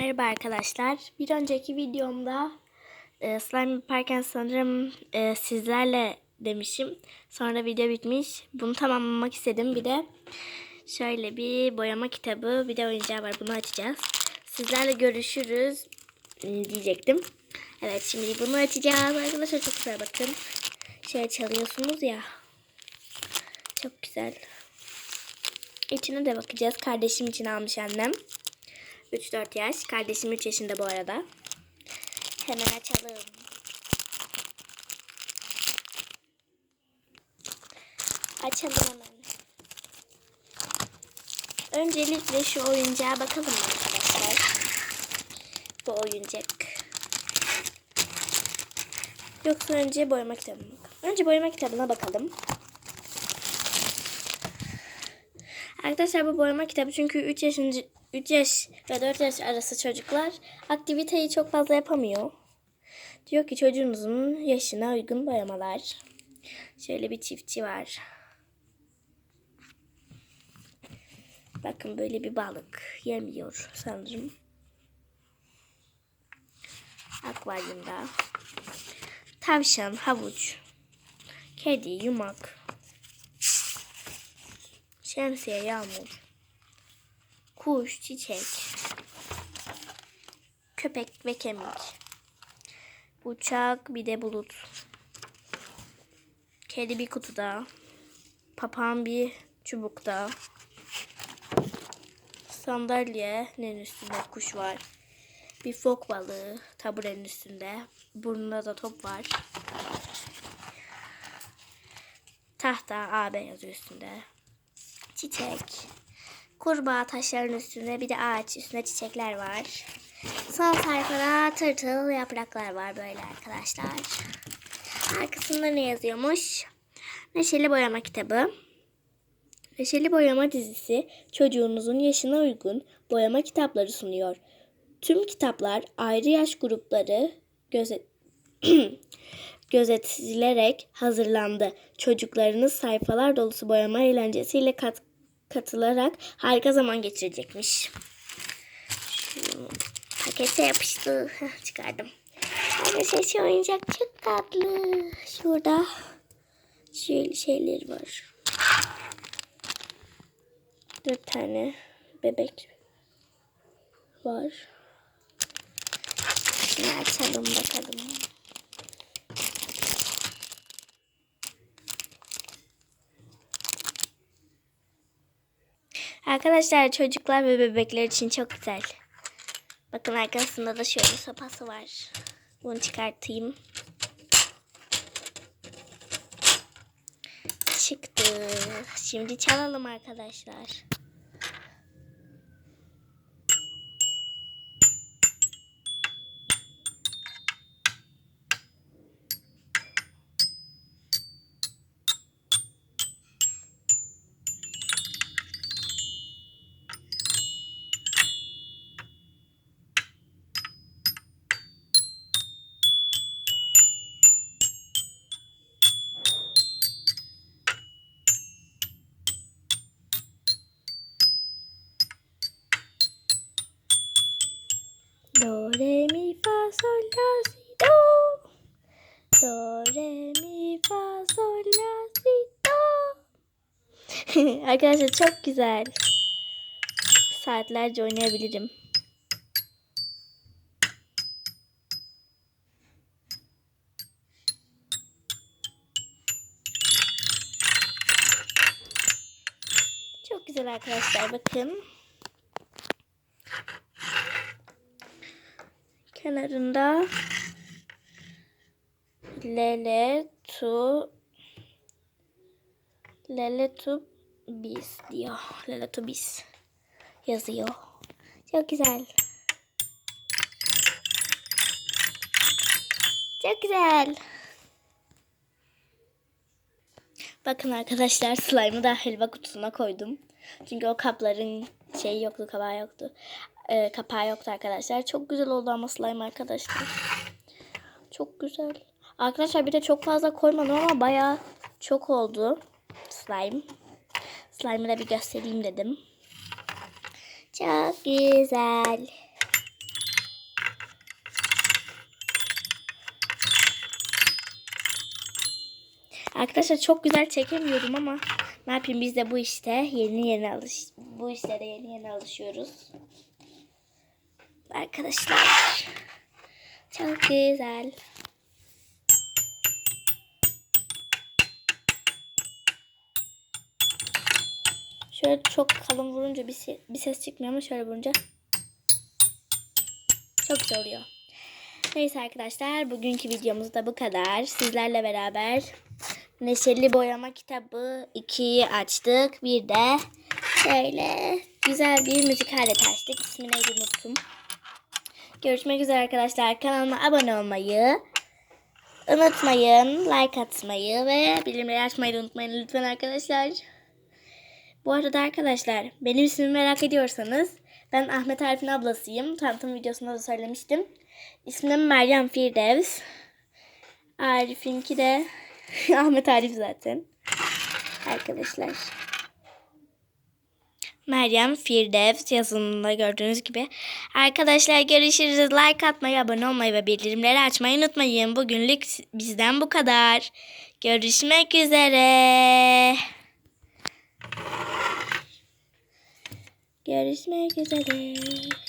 Merhaba arkadaşlar. Bir önceki videomda e, slime yaparken sanırım e, sizlerle demişim. Sonra video bitmiş. Bunu tamamlamak istedim. Bir de şöyle bir boyama kitabı, bir de oyuncağı var. Bunu açacağız. Sizlerle görüşürüz e, diyecektim. Evet şimdi bunu açacağız. Arkadaşlar çok güzel bakın. Şöyle çalıyorsunuz ya. Çok güzel. İçine de bakacağız. Kardeşim için almış annem. 3-4 yaş. Kardeşim 3 yaşında bu arada. Hemen açalım. Açalım hemen. Öncelikle şu oyuncağa bakalım arkadaşlar. Bu oyuncak. Yoksa önce boyama kitabına bakalım. Önce boyama kitabına bakalım. Arkadaşlar bu boyama kitabı çünkü 3 yaşınca 3 yaş ve 4 yaş arası çocuklar aktiviteyi çok fazla yapamıyor. Diyor ki çocuğunuzun yaşına uygun boyamalar. Şöyle bir çiftçi var. Bakın böyle bir balık yemiyor sanırım. Akvaryumda. Tavşan, havuç, kedi, yumak, şemsiye, yağmur kuş, çiçek, köpek ve kemik, uçak bir de bulut, kedi bir kutuda, papağan bir çubukta, sandalyenin üstünde kuş var, bir fok balığı taburenin üstünde, burnunda da top var. Tahta AB yazıyor üstünde. Çiçek, kurbağa taşların üstünde bir de ağaç üstünde çiçekler var. Son sayfada tırtıl yapraklar var böyle arkadaşlar. Arkasında ne yazıyormuş? Neşeli Boyama kitabı. Neşeli Boyama dizisi çocuğunuzun yaşına uygun boyama kitapları sunuyor. Tüm kitaplar ayrı yaş grupları gözet gözetilerek hazırlandı. Çocuklarınız sayfalar dolusu boyama eğlencesiyle kat katılarak harika zaman geçirecekmiş. Şu pakete yapıştı. Çıkardım. Şu oyuncak çok tatlı. Şurada şöyle şeyler var. Dört tane bebek var. Şimdi açalım bakalım. Arkadaşlar çocuklar ve bebekler için çok güzel. Bakın arkasında da şöyle sopası var. Bunu çıkartayım. Çıktı. Şimdi çalalım arkadaşlar. Re, mi, fa, sol, la, si, do. Do, re, mi, fa, sol, la, si, do. Arkadaşlar çok güzel. Saatlerce oynayabilirim. Çok güzel arkadaşlar bakın. Kenarında Lele tu Lele tu bis diyor. Lele tu bis yazıyor. Çok güzel. Çok güzel. Bakın arkadaşlar slime'ı da helva kutusuna koydum. Çünkü o kapların şeyi yoktu, kabağı yoktu e, kapağı yoktu arkadaşlar. Çok güzel oldu ama slime arkadaşlar. Çok güzel. Arkadaşlar bir de çok fazla koymadım ama baya çok oldu slime. Slime'ı da bir göstereyim dedim. Çok güzel. Arkadaşlar çok güzel çekemiyorum ama ne yapayım biz de bu işte yeni yeni alış bu işlere yeni yeni alışıyoruz. Arkadaşlar çok güzel. Şöyle çok kalın vurunca bir, se- bir ses çıkmıyor ama şöyle vurunca çok güzel oluyor. Neyse arkadaşlar bugünkü videomuz da bu kadar. Sizlerle beraber Neşeli Boyama Kitabı 2'yi açtık. Bir de şöyle güzel bir müzik aleti açtık. İsmi unuttum. Görüşmek üzere arkadaşlar. Kanalıma abone olmayı unutmayın. Like atmayı ve bildirimleri açmayı unutmayın lütfen arkadaşlar. Bu arada arkadaşlar benim ismimi merak ediyorsanız ben Ahmet Arif'in ablasıyım. Tanıtım videosunda da söylemiştim. İsmim Meryem Firdevs. Arif'inki de Ahmet Arif zaten. Arkadaşlar. Meryem Firdevs yazılımında gördüğünüz gibi. Arkadaşlar görüşürüz. Like atmayı, abone olmayı ve bildirimleri açmayı unutmayın. Bugünlük bizden bu kadar. Görüşmek üzere. Görüşmek üzere.